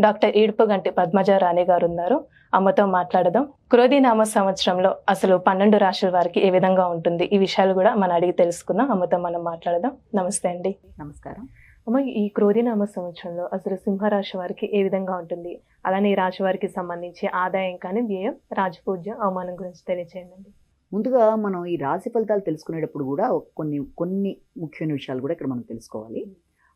Doctor Edupuganti Padmaja రాణి గారు ఉన్నారు అమ్మతో మాట్లాడదాం. క్రోధినామ సంవత్సరంలో అసలు పన్నెండు రాశుల వారికి ఏ విధంగా ఉంటుంది? ఈ విషయాలు కూడా మనం అడిగి తెలుసుకుందాం. అమ్మతో మనం మాట్లాడదాం. నమస్తే అండి. నమస్కారం. అమ్మ ఈ క్రోధినామ సంవత్సరంలో అసలు సింహరాశి వారికి ఏ విధంగా ఉంటుంది? అలానే ఈ రాశి వారికి సంబంధించి ఆదాయం కానీ వ్యయం రాజపూజ్యం అవమానం గురించి తెలియచేయండి. ముందుగా మనం ఈ రాశి ఫలితాలు తెలుసుకునేటప్పుడు కూడా కొన్ని కొన్ని ముఖ్యమైన విషయాలు కూడా ఇక్కడ మనం తెలుసుకోవాలి.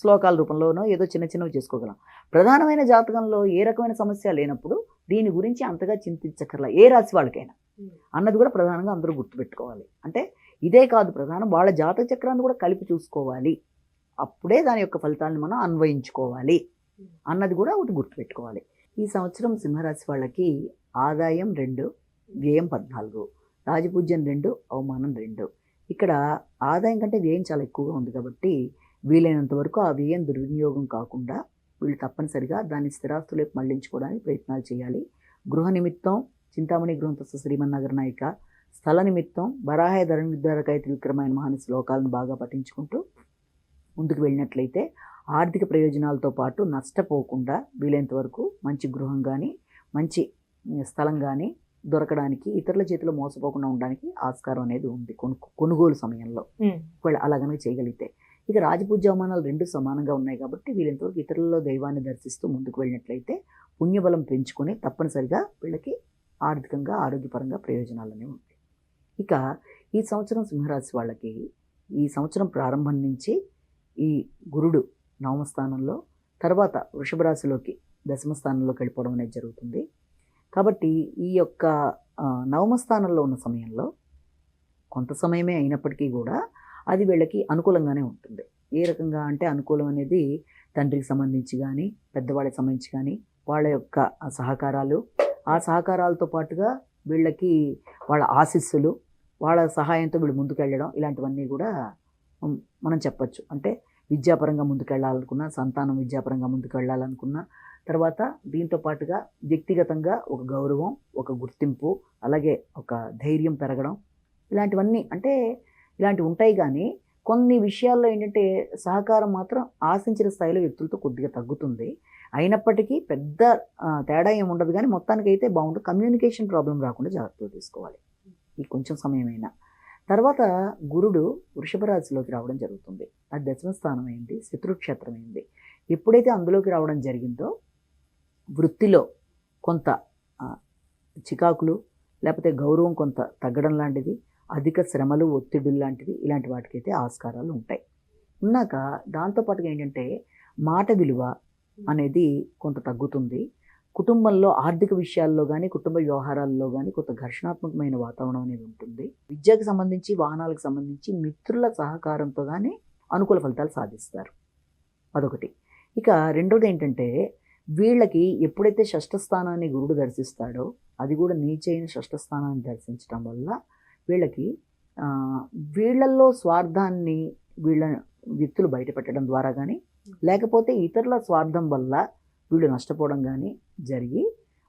శ్లోకాల రూపంలోనో ఏదో చిన్న చిన్నవి చేసుకోగలం. ప్రధానమైన జాతకంలో ఏ రకమైన సమస్య లేనప్పుడు దీని గురించి అంతగా చింతించక్కర్లా ఏ రాశి వాళ్ళకైనా. అన్నది కూడా ప్రధానంగా అందరూ గుర్తుపెట్టుకోవాలి. అంటే ఇదే కాదు ప్రధానం వాళ్ళ జాతక చక్రాన్ని కూడా కలిపి చూసుకోవాలి. అప్పుడే దాని యొక్క ఫలితాలను మనం అన్వయించుకోవాలి అన్నది కూడా ఒకటి గుర్తుపెట్టుకోవాలి. ఈ సంవత్సరం సింహరాశి వాళ్ళకి ఆదాయం రెండు వ్యయం పద్నాలుగు రాజపూజ్యం రెండు అవమానం రెండు. ఇక్కడ ఆదాయం కంటే వ్యయం చాలా ఎక్కువగా ఉంది కాబట్టి వీలైనంత వరకు ఆ వ్యయం దుర్వినియోగం కాకుండా వీళ్ళు తప్పనిసరిగా దాన్ని స్థిరాస్తులకు మళ్ళించుకోవడానికి ప్రయత్నాలు చేయాలి. గృహ నిమిత్తం చింతామణి గృహంతో శ్రీమన్నగర్ నాయిక స్థల నిమిత్తం వరాహయ ధర నిర్ధారకాయ త్రివిక్రమైన మహాని శ్లోకాలను బాగా పఠించుకుంటూ ముందుకు వెళ్ళినట్లయితే ఆర్థిక ప్రయోజనాలతో పాటు నష్టపోకుండా వీలైనంత వరకు మంచి గృహం కానీ మంచి స్థలం కానీ దొరకడానికి ఇతరుల చేతిలో మోసపోకుండా ఉండడానికి ఆస్కారం అనేది ఉంది కొను కొనుగోలు సమయంలో. ఒకవేళ అలా కనుక చేయగలిగితే. ఇక రాజపూజ్యమానాలు రెండు సమానంగా ఉన్నాయి కాబట్టి వీళ్ళంతవరకు ఇతరులలో దైవాన్ని దర్శిస్తూ ముందుకు వెళ్ళినట్లయితే పుణ్యబలం పెంచుకొని తప్పనిసరిగా వీళ్ళకి ఆర్థికంగా ఆరోగ్యపరంగా ప్రయోజనాలు అనేవి ఉంటాయి. ఇక ఈ సంవత్సరం సింహరాశి వాళ్ళకి ఈ సంవత్సరం ప్రారంభం నుంచి ఈ గురుడు నవమ స్థానంలో తర్వాత వృషభ రాశిలోకి దశమ స్థానంలోకి వెళ్ళిపోవడం అనేది జరుగుతుంది. కాబట్టి ఈ యొక్క నవమ స్థానంలో ఉన్న సమయంలో కొంత సమయమే అయినప్పటికీ కూడా అది వీళ్ళకి అనుకూలంగానే ఉంటుంది. ఏ రకంగా అంటే అనుకూలం అనేది తండ్రికి సంబంధించి కానీ పెద్దవాళ్ళకి సంబంధించి కానీ వాళ్ళ యొక్క సహకారాలు. ఆ సహకారాలతో పాటుగా వీళ్ళకి వాళ్ళ ఆశీస్సులు వాళ్ళ సహాయంతో వీళ్ళు ముందుకెళ్ళడం ఇలాంటివన్నీ కూడా మనం చెప్పచ్చు. అంటే విద్యాపరంగా ముందుకెళ్ళాలనుకున్న సంతానం విద్యాపరంగా ముందుకు వెళ్ళాలనుకున్నా తర్వాత దీంతో పాటుగా వ్యక్తిగతంగా ఒక గౌరవం ఒక గుర్తింపు అలాగే ఒక ధైర్యం పెరగడం ఇలాంటివన్నీ. అంటే ఇలాంటివి ఉంటాయి కానీ కొన్ని విషయాల్లో ఏంటంటే సహకారం మాత్రం ఆశించిన స్థాయిలో వ్యక్తులతో కొద్దిగా తగ్గుతుంది. అయినప్పటికీ పెద్ద తేడా ఏమి ఉండదు కానీ మొత్తానికి అయితే బాగుంటుంది కమ్యూనికేషన్ ప్రాబ్లం రాకుండా జాగ్రత్తలు తీసుకోవాలి. ఈ కొంచెం సమయమైనా. తర్వాత గురుడు వృషభ రాశిలోకి రావడం జరుగుతుంది. అది దశమ స్థానం అయింది శత్రుక్షేత్రం అయింది ఎప్పుడైతే అందులోకి రావడం జరిగిందో వృత్తిలో కొంత చికాకులు లేకపోతే గౌరవం కొంత తగ్గడం లాంటిది. అధిక శ్రమలు ఒత్తిడులు లాంటివి ఇలాంటి వాటికైతే ఆస్కారాలు ఉంటాయి. ఉన్నాక దాంతోపాటుగా ఏంటంటే మాట విలువ అనేది కొంత తగ్గుతుంది. కుటుంబంలో ఆర్థిక విషయాల్లో కానీ కుటుంబ వ్యవహారాల్లో కానీ కొంత ఘర్షణాత్మకమైన వాతావరణం అనేది ఉంటుంది. విద్యకు సంబంధించి వాహనాలకు సంబంధించి మిత్రుల సహకారంతో కానీ అనుకూల ఫలితాలు సాధిస్తారు. అదొకటి. ఇక రెండోది ఏంటంటే వీళ్ళకి ఎప్పుడైతే షష్ఠస్థానాన్ని గురుడు దర్శిస్తాడో అది కూడా నీచైన షష్ఠస్థానాన్ని దర్శించడం వల్ల వీళ్ళకి వీళ్ళల్లో స్వార్థాన్ని వీళ్ళ వ్యక్తులు బయటపెట్టడం ద్వారా కానీ లేకపోతే ఇతరుల స్వార్థం వల్ల వీళ్ళు నష్టపోవడం కానీ జరిగి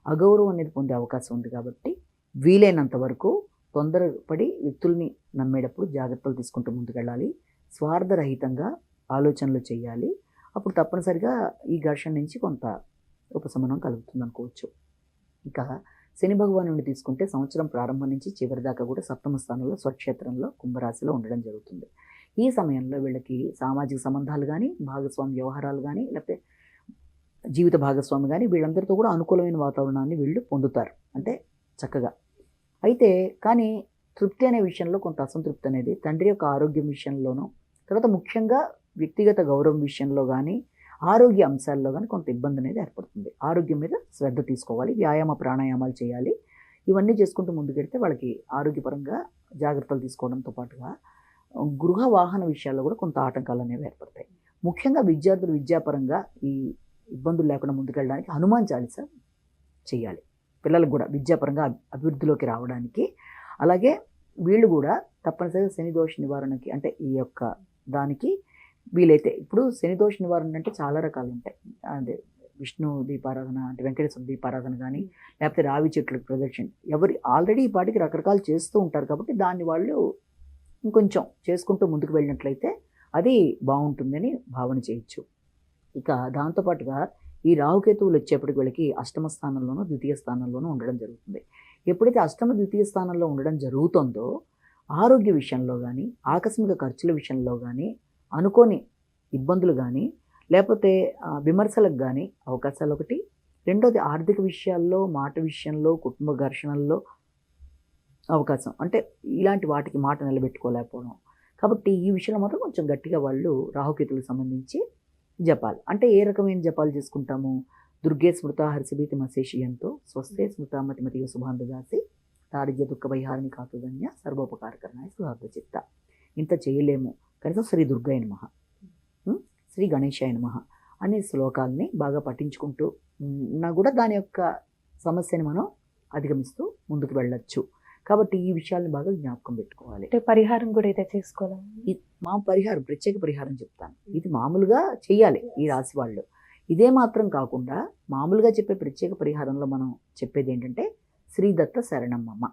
అగౌరవం అనేది పొందే అవకాశం ఉంది కాబట్టి వీలైనంత వరకు తొందరపడి వ్యక్తుల్ని నమ్మేటప్పుడు జాగ్రత్తలు తీసుకుంటూ ముందుకెళ్ళాలి. స్వార్థరహితంగా ఆలోచనలు చేయాలి. అప్పుడు తప్పనిసరిగా ఈ ఘర్షణ నుంచి కొంత ఉపశమనం కలుగుతుంది అనుకోవచ్చు ఇక శని భగవానుడిని తీసుకుంటే సంవత్సరం ప్రారంభం నుంచి చివరి దాకా కూడా సప్తమ స్థానంలో స్వక్షేత్రంలో కుంభరాశిలో ఉండడం జరుగుతుంది. ఈ సమయంలో వీళ్ళకి సామాజిక సంబంధాలు కానీ భాగస్వామి వ్యవహారాలు కానీ లేకపోతే జీవిత భాగస్వామి కానీ వీళ్ళందరితో కూడా అనుకూలమైన వాతావరణాన్ని వీళ్ళు పొందుతారు. అంటే చక్కగా. అయితే కానీ తృప్తి అనే విషయంలో కొంత అసంతృప్తి అనేది తండ్రి యొక్క ఆరోగ్యం విషయంలోనూ తర్వాత ముఖ్యంగా వ్యక్తిగత గౌరవం విషయంలో కానీ ఆరోగ్య అంశాల్లో కానీ కొంత ఇబ్బంది అనేది ఏర్పడుతుంది. ఆరోగ్యం మీద శ్రద్ధ తీసుకోవాలి వ్యాయామ ప్రాణాయామాలు చేయాలి. ఇవన్నీ చేసుకుంటూ ముందుకెడితే వాళ్ళకి ఆరోగ్యపరంగా జాగ్రత్తలు తీసుకోవడంతో పాటుగా గృహ వాహన విషయాల్లో కూడా కొంత ఆటంకాలు అనేవి ఏర్పడతాయి. ముఖ్యంగా విద్యార్థులు విద్యాపరంగా ఈ ఇబ్బందులు లేకుండా ముందుకెళ్ళడానికి హనుమాన్ చాలీస చేయాలి. పిల్లలకు కూడా విద్యాపరంగా అభివృద్ధిలోకి రావడానికి. అలాగే వీళ్ళు కూడా తప్పనిసరిగా శని దోష నివారణకి అంటే ఈ యొక్క దానికి వీలైతే. ఇప్పుడు శనిదోష నివారణ అంటే చాలా రకాలు ఉంటాయి అదే విష్ణు దీపారాధన అంటే వెంకటేశ్వర దీపారాధన కానీ లేకపోతే రావి చెట్లకు ప్రదక్షిణ. ఎవరి ఆల్రెడీ ఈ పాటికి రకరకాలు చేస్తూ ఉంటారు కాబట్టి దాన్ని వాళ్ళు ఇంకొంచెం చేసుకుంటూ ముందుకు వెళ్ళినట్లయితే అది బాగుంటుందని భావన చేయొచ్చు. ఇక దాంతోపాటుగా ఈ రాహుకేతువులు వచ్చేప్పటికి వీళ్ళకి అష్టమ స్థానంలోనూ ద్వితీయ స్థానంలోనూ ఉండడం జరుగుతుంది. ఎప్పుడైతే అష్టమ ద్వితీయ స్థానంలో ఉండడం జరుగుతుందో ఆరోగ్య విషయంలో కానీ ఆకస్మిక ఖర్చుల విషయంలో కానీ అనుకోని ఇబ్బందులు కానీ లేకపోతే విమర్శలకు కానీ అవకాశాలు ఒకటి. రెండోది ఆర్థిక విషయాల్లో మాట విషయంలో కుటుంబ ఘర్షణల్లో అవకాశం. అంటే ఇలాంటి వాటికి మాట నిలబెట్టుకోలేకపోవడం. కాబట్టి ఈ విషయంలో మాత్రం కొంచెం గట్టిగా వాళ్ళు రాహుకేతులకు సంబంధించి జపాలు. అంటే ఏ రకమైన జపాలు చేసుకుంటాము? దుర్గే స్మృత హర్షభీతి మశేషియంతో స్వస్థే స్మృత మతిమతి శుభాంధదాసి దారిద్య దుఃఖ వైహారిణి కాతుధన్య సర్వోపకారకరణాయ సుహార్థ చిత్త ఇంత చేయలేము. కనీసం శ్రీ దుర్గాయ నమ. శ్రీ గణేశాయ నమ అనే శ్లోకాల్ని బాగా పఠించుకుంటూ ఉన్నా కూడా దాని యొక్క సమస్యని మనం అధిగమిస్తూ ముందుకు వెళ్ళొచ్చు. కాబట్టి ఈ విషయాల్ని బాగా జ్ఞాపకం పెట్టుకోవాలి. అంటే పరిహారం కూడా అయితే చేసుకోవాలి? మా పరిహారం ప్రత్యేక పరిహారం చెప్తాను. ఇది మామూలుగా చెయ్యాలి ఈ రాశి వాళ్ళు. ఇదే మాత్రం కాకుండా మామూలుగా చెప్పే ప్రత్యేక పరిహారంలో మనం చెప్పేది ఏంటంటే శ్రీదత్త శరణమ్మమ్మ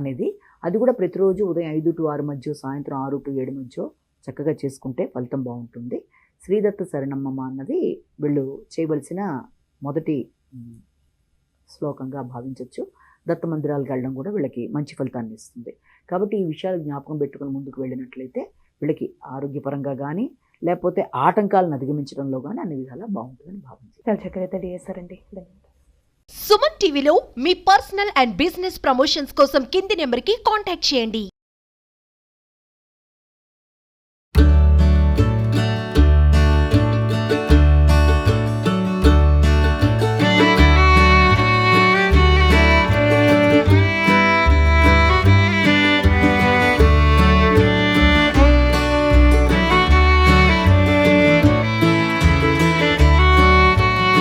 అనేది. అది కూడా ప్రతిరోజు ఉదయం ఐదు టు ఆరు మధ్య సాయంత్రం ఆరు టు ఏడు మధ్య చక్కగా చేసుకుంటే ఫలితం బాగుంటుంది. శ్రీదత్త శరణమ్మమ్మ అన్నది వీళ్ళు చేయవలసిన మొదటి శ్లోకంగా భావించవచ్చు దత్త మందిరాలకు వెళ్ళడం కూడా వీళ్ళకి మంచి ఫలితాన్ని ఇస్తుంది. కాబట్టి ఈ విషయాలు జ్ఞాపకం పెట్టుకుని ముందుకు వెళ్ళినట్లయితే వీళ్ళకి ఆరోగ్యపరంగా కానీ లేకపోతే ఆటంకాలను అధిగమించడంలో కానీ అన్ని విధాలా బాగుంటుందని భావించారు చాలా చక్కగా తెలియజేశారండి. సుమన్ టీవీలో మీ పర్సనల్ అండ్ బిజినెస్ ప్రమోషన్స్ కోసం కింది నెంబర్కి కాంటాక్ట్ చేయండి.